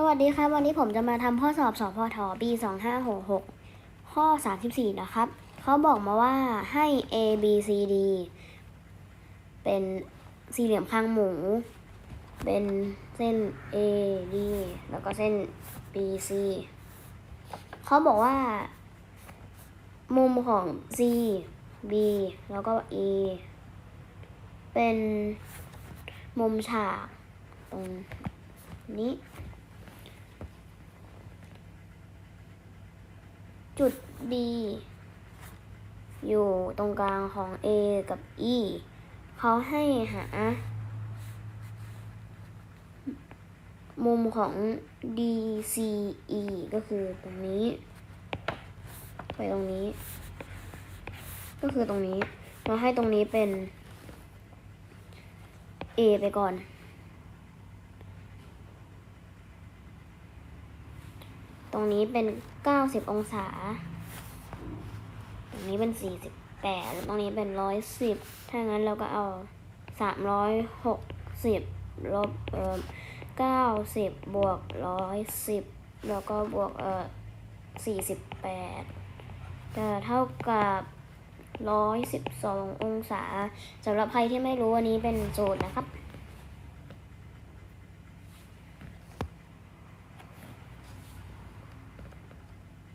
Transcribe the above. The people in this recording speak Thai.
สวัสดีครับ วันนี้ผมจะมาทำข้อสอบสพทปี2566 ข้อ 34 นะครับ เขาบอกมาว่าให้ A B C D เป็นสี่เหลี่ยมข้างหมู เป็นเส้น A D แล้วก็เส้น B C เขาบอกว่า มุมของ C B แล้วก็ A เป็นมุมฉากตรงนี้ จุด B อยู่ตรงกลางของ A กับ E เขาให้หา มุมของ DCE ก็คือตรงนี้ ไปตรงนี้ ก็คือตรงนี้ เราให้ตรงนี้เป็น A ไปก่อน ตรงนี้เป็น 90 องศา ตรงนี้เป็น 48แล้วตรงนี้เป็น 110 ถ้างั้นเราก็เอา 360 ลบเอ่อ90 บวก 110 แล้วก็บวกเอ่อ48 จะเท่ากับ112 องศาสำหรับใครที่ไม่รู้อันนี้เป็นโจทย์นะครับ